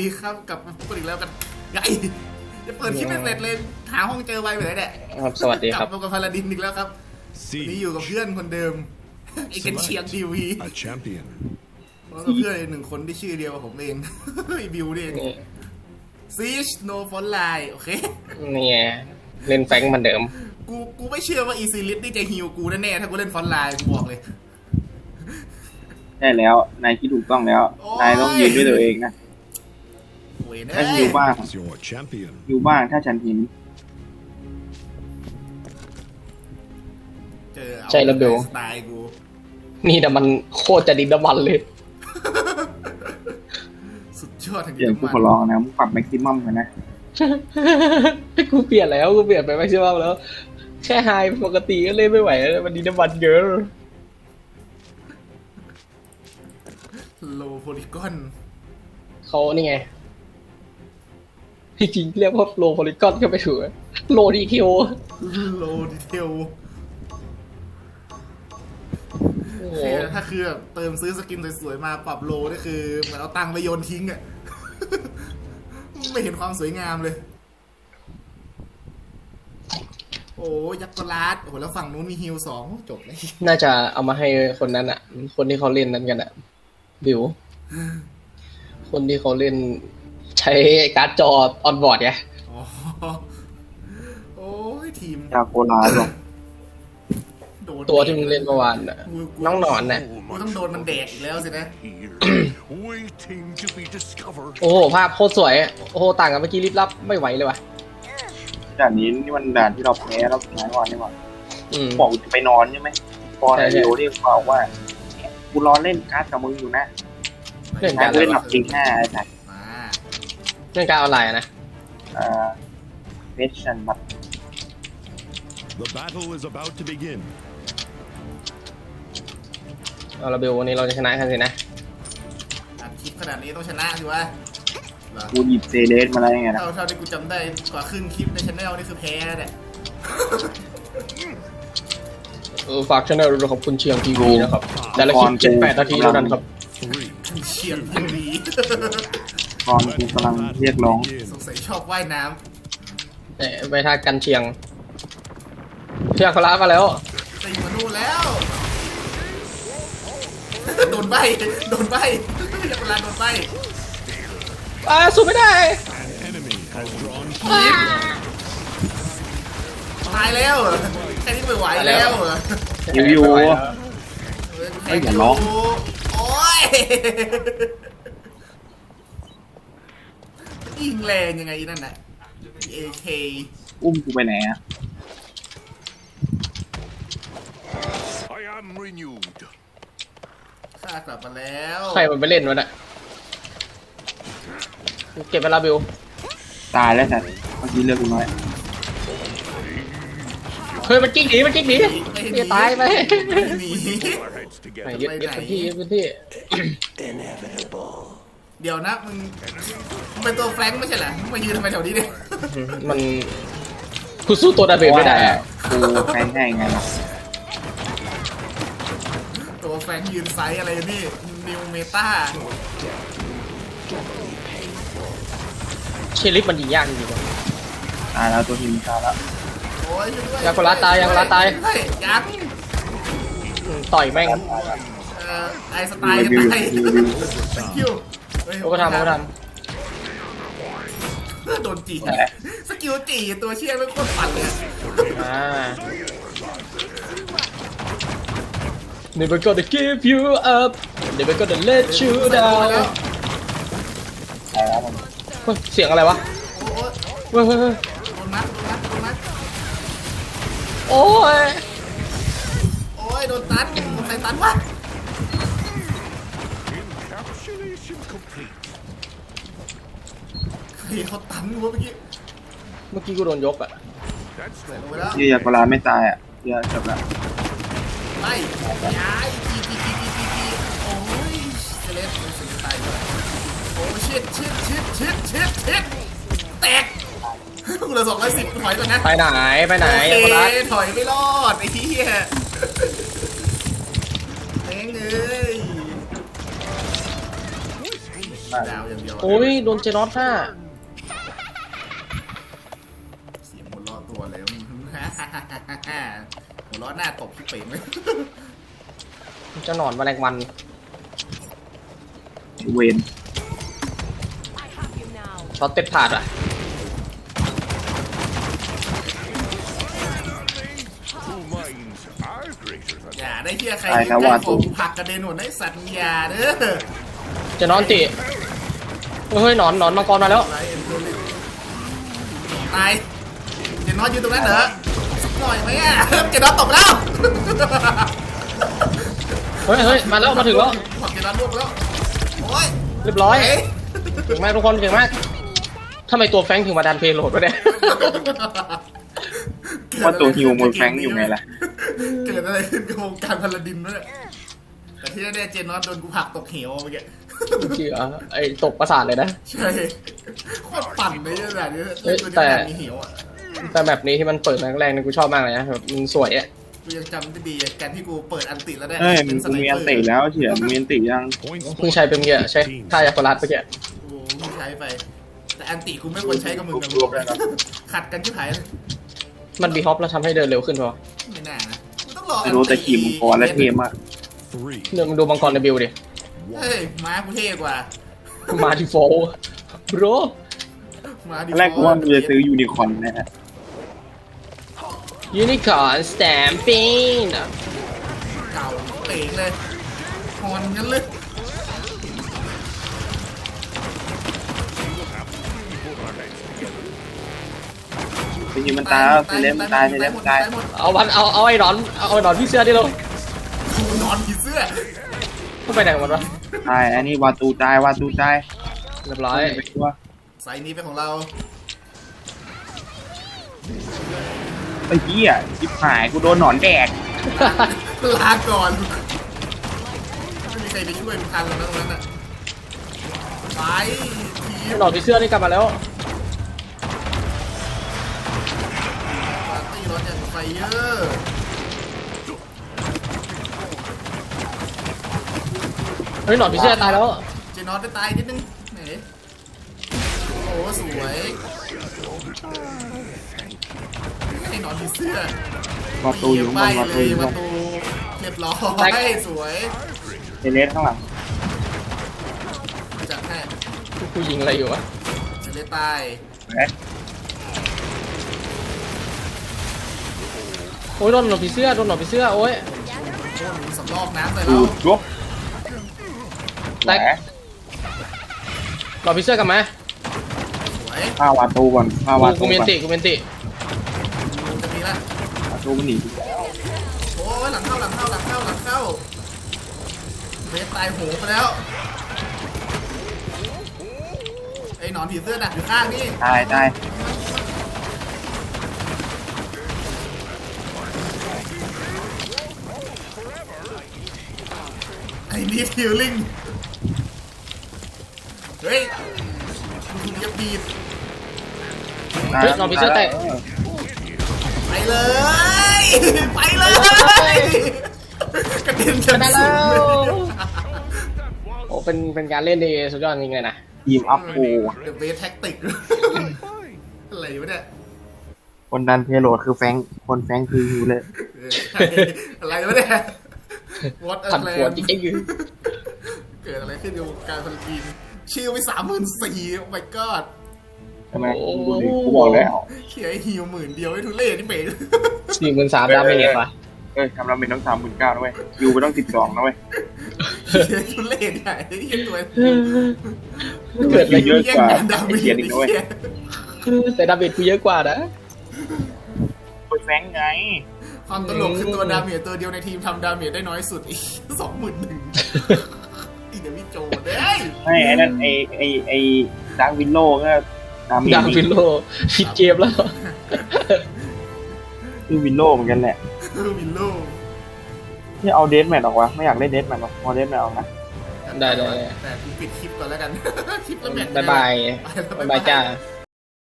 ดีครับกลับมาพูดอีกแล้วกันไงจะเปิดคลิปไม่เสร็จเลยหาห้องเจอไวไปไหนเนี่ยครับสวัสดีครับกลับมากับพาราดินอีกแล้วครับวันนี้อยู่กับเพื่อนคนเดิมไอ้กันเชียงทีวี A champion. แล้วก็เพื่อนอีกหนึ่งคนที่ชื่อเดียวกับผมเองไอ้บิวนี่เองนี่ซีชโนฟอนไลน์โอเคนี่ไงเล่นแฟงค์เหมือนเดิม กูกูไม่เชื่อว่าอีซีลิสนี่จะฮิวกูแน่ๆถ้ากูเล่นฟอนไลน์กูบอกเลยได้แล้ว นายคิดถูกต้องแล้วโอ้ยนายต้องยืนด้วยตัวเองนะ โอ้ยนะถ้าอยู่บ้าง Is your champion. อยู่บ้างถ้าฉันเห็นเจอเอาใช่แล้วเบล สไตล์กูนี่แต่มันโคตรจะดินน้ำมันเลย สุดยอดทั้งเดี๋ยวกูขอร้องนะมึงปรับแม็กซิมัมกันนะกูเปลี่ยนแล้วกูเปลี่ยนไปไม่ใช่ว่าแล้ว แค่ไฮปกติก็เล่นไม่ไหวแล้วมันดินน้ำมันเยอะโลโพลิกอนเขานี่ไง จริงๆเรียกว่าโลโพลิกอนก็ไม่ถูกโลดีคิวโลดีเทลถ้าคือแบบเติมซื้อสกินสวยๆมาปรับโลนี่คือเหมือนเอาตังค์ไปโยนทิ้งอะไม่เห็นความสวยงามเลย โอ้ยักษ์กลาดโอ้โหแล้วฝั่งนู้นมีฮิลสองจบเลย น่าจะเอามาให้คนนั้นอะ คนที่เขาเล่นนั้นกันอะบิวคนที่เขาเล่น ใช้การ์ดจอออนบอร์ดไงอ๋อโอ้ยทีมจากโกลาหรอกโดนตัวที่มึงเล่นเมื่อวานน่ะ กูกูน้องหนอนน่ะ กูต้องโดนมันแดกอีกแล้วสินะ Here, waiting to be discovered. โอ้โห ภาพโคตรสวยโอ้โห ต่างกับเมื่อกี้ลิบลับไม่ไหวเลยว่ะ ด่านนี้นี่มันด่านที่เราแพ้เราแพ้วันนี่หว่าอืม บอกจะไปนอนใช่ไหมพอใช่นายใช่ เดียวเรียกบอกว่าเนี่ยกูรอเล่นการ์ดกับมึงอยู่นะเล่นนายการ์ดกูเล่นหลับจริงห้าไอ้สัสมาเล่นการดออนไลน์อะนะอ่าเฟชั่นบัต The battle is about to begin. เอาละเบลวันนี้เราจะชนะกันสินะอัดคลิปขนาดนี้ต้องชนะสิวะเหรอกูหยิบเซเลสมาแล้วยังไงนะเท่าเท่าที่กูจำได้กว่าครึ่งคลิปในช anel นี่คือแพ้เนี่ยเออฝากช่องของคุณเชียงทีวีนะครับแต่ละคลิปเจ็ดแปดนาทีเท่านั้นครับ Three. เชียงทีวีต อนกูกำลังเรียกร้องสงสัยชอบว่ายน้แต่ไปท่ากันเชียง เชียงเขาลามาแล้วำตีมานู่นแล้ว โดนใบโดนใบอย่าเวลาโดนใบอ่าสู้ไม่ได้ An enemy has drawn ตายแล้วเหรอแค่นี้ไม่ไหวแล้วเหรอยูยูไม่ไหวแล้วเฮ้ยอย่าร้อง โอ้ย ยิงแรงยังไงนั่นน่ะ AK อุ้มกูไปไหนอะ I am renewed. ข้ากลับมาแล้วใครมันไปเล่นวะน่ะเก็บเวลาบิวตายแล้วสัสเมื่อกี้เลือกกูน้อยเฮ้ยมันกิ๊กหนีมันกิ๊กหนีไม่หนีเฮ้ยตายไป ไม่หนี Our heads ไป together. ยึดยึดพื้นที่ยึดพื้นที่ เดี๋ยวนะมึงมึงเป็นตัวแฟรงค์ไม่ใช่เหรอมึงมายืนทำไมแถวนี้เนี่ย มันกูสู้ตัวดาเบลไม่ได้อะกูแพ้ง่ายไงล่ะตัวแฟรงค์ยืนไซส์อะไรนี่นิวเมตาเชลิฟมันยิงยากจริงๆว่ะตายแล้วตัวทีมตายแล้วโอ้ยช่วยด้วยยากุระตายยากุระตาย เฮ้ยยักษ์อืมต่อยแม่ง เอ่อไอสไตล์กันไปคิวเฮ้ย โอ้ก็ทำโอ้ก็ทโดนจีสกิลจีตัวเชี่ยไม่โคตรปั่นเลยอะำอ่า Never gonna give you up Never gonna let you แล้ down วตายแล้วมันเฮ้ยเสียงอะไรวะโอ้ยเฮ้ยเฮ้ยเฮ้ยโดนนัดโดนนัดโดนนัดโอ้ยโอ้ยโดนตันโดนใครตันวะ Encapsulation complete. ใครเขาตันวะเมื่อกี้เมื่อกี้กูโดนยกอะ That's ใส่ not ลงไปแล้วยี่ยากลาไม่ตายอะเยี่ยจบแล้วไล่ย้ายจีจีจีจีจีจีโอ้ยเซเลสเป็นสิ่งตายไปโอ้ชิดชิดชิดชิดชิดชิดแตกกูเหลือสองร้อยสิบถอยก่อนนะ ไปไหนไปไหนโอคนรักเคถอยไม่รอดไอ้เหี้ย เอ้งเอ้ยดาวอย่างเดียวโอ้ยโดนเจนอสห้าเสียงหัวเราะตัวเลยหัวเราะหน้าตบพี่เป๋งเลยเจะหนอนแมลงวันเวนช็อตเต็ดผาดอะ Two minds are greater than อย่าได้เฮียใครยิ่งใกล้ของกูผลักกระเด็นหมดไอ้สัตว์อย่าเด้อเจะนอนติ เฮ้ยหนอนหนอนมังกรมาแล้วไรเอ็นโดลิตายเจนนอตยืนตรงนั้นเหรอสักหน่อยไหมอะเจนนอตตกแล้วเฮ้ยเฮ้ยมาแล้วมาถึงแล้วผักเจนนอตล่วงแล้วโอ้ยเรียบร้อยเอ๊ะเก่งมากทุกคนเก่งมากทำไมตัวแฟรงค์ถึงมาดันเพลโหลดวะเนี่ยว่าตัวฮิวมวยแฟรงค์อยู่ไงล่ะ เกิดอะไรขึ้นกับวงการพลาดินวะเนี่ยแต่ที่แน่ๆเจนนอตโดนกูผลักตกเหวเมื่อกี้ เชื่อไอ้ตกประสาทเลยนะ ใช่โคตรปั่นเลยขนาดนี้เอ้ยตัวแต่เดียวกันมีเหวอะแต่แบบนี้ที่มันเปิดแรงๆเนี่ยกูชอบมากเลยนะแบบมันสวยอะกูยังจำได้ดีอะการที่กูเปิดอันติแล้วได้เอ้ยเป็มึนงสกูไนมีเปอัอนร์ติแล้วเฉียมึงมีอันติยัง point เพิ่งใช้เป็นเงี้ยใช้ท่ายาโคลัสไปแกโอ้มึงใช้ไป แต่อันติกูไม่ควรใช้กับมึงนะรวบได้แล้วขัดกันชิบหายเลยมันบีฮอปแล้วทำให้เดินเร็วขึ้นปะวะไม่น่านะกูต้องรอไม่รู้แต่ขี่มังกรและเทมาก three เดี๋ยวมึงดูมังกรในบิวดิ เฮ้ยม้ากูเท่กว่า มาที่โฟบรม้าดิตอนแรกกูว่ากูจะซื้อยูนิคอร์นนะฮะยูนิคอร์นสแตมปิ้งเก่าเป๋งเลยฮอนกันเลยจริงๆมันตายแล้วเซเลมมันตายเซเลมมันตายหมดเอาวันเอาเอาไอ้หนอนเอาไอ้หนอนพี่เสื้อดิเรากูนอนผีเสื้อเข้าไปไหนกันวะ ตายอันนี้วาตูตายวาตูตายเรียบร้อยไปตัวไซส์นี้เป็นของเราไอ้เหี้ยจิบหายกูโดนหนอนแดกลาก่อนไม่มีใครไปช่วยมึงทันหรอกนะตรงนั้นอะไปทีมหนอนพี่เสื้อนี่กลับมาแล้วปาร์ตี้ร้อนอย่างไฟเยอะ ฮ้ยหนอนพี่เสื้อตายแล้วเจนอสได้ตายนิดนึงไหนโอ้สวยไอ้หนอนผีเสื้อวาตูอยู่ข้างบใบนวาเลตูยอยู่ปข้างระบนตูเรียบร้อแบ็ยคสวยเซเลสข้างหลังจัดให้กูยิงอะไรอยู่วะจะได้ตายแบ็คโอ้ยโดนหนอนพี่เสื้อโดนหนอนพี่เสื้อโอ้ยโอ้หนูสำลอกน้ำใส่ดูเราดยก แตกแหมหนอนพี่เสื้อกลับมาสวยฆ่าวาตูก่อนฆ่าวากูตูกูเมนก่อนติกูเมนติจะมีละวาตูมันหนีโอ้ยหลังเข้าหลังเข้าหลังเข้าหลังเข้าเบสตายโหงไปแล้วไอ้หนอนผีเสื้อดักอยู่ข้างนี่ตายตายไอ้นี่ฮิลลิ่ง เฮ้ยคุณจะบีบเฮ้ยหนอนพี่เสื้อแตก ไปเลย ไปเลยกระเด็นกันชนะสูแล้งวเลยโอ้เป็นเป็นการเล่นดีสุดยอดจริงเลยนะทีมอัพโฟเดอะเบสแท็กติกอะไรวะเนี่ยคนดันเพโลดคือแฟงค์คนแฟงค์คือฮิวเลยเออใช่อะไรวะเนี่ยวอตผันอะไรปวดจริงๆอยู่เกิดอะไรขึ้นกับวงการพันปีน ชื่อไปสามหมื่นสี่โอ้ my god ใช่ไหมดูดิกูบอกแล้วเขียฮิวหมื่นเดียวไอ้ทุเรศนี่เป๋สี่หมื่นสามดาเมจว่ะเอ้ยทำเราเป็นต้องสามหมื่นเก้านะเว้ยฮิวไปต้องสิบสองนะเว้ยเขียทุเรศใหญ่ไอ้เหี้ยตัวเกิดอะไรเยอะกว่าแย่งนดาเมไอ้จเขียนไอ้อีกนะเว้ยเหี้ยแต่ดาเมจกูเยอะกว่านะคนแฟงค์ไง ความตลกคือตัวดาเมจตัวเดียวในทีมทำดาเมจได้น้อยสุดอีกสองหมื่นหนึ่ง ไม่ไอ้นั่นไอ้ไอ้ไอ้ดังวินโลก็ดามีดาวินโลผิดเกมแล้วคือวินโลเหมือนกันแหละวินโลที่เอาเดสแมทออกวะไม่อยากเล่นเดสแมทหรอกเอาเดสแมทออกนะได้ได้แต่กูปิดคลิปก่อนแล้วกันคลิปแล้วแมทบายบายไปแล้วบายบายจ้าบ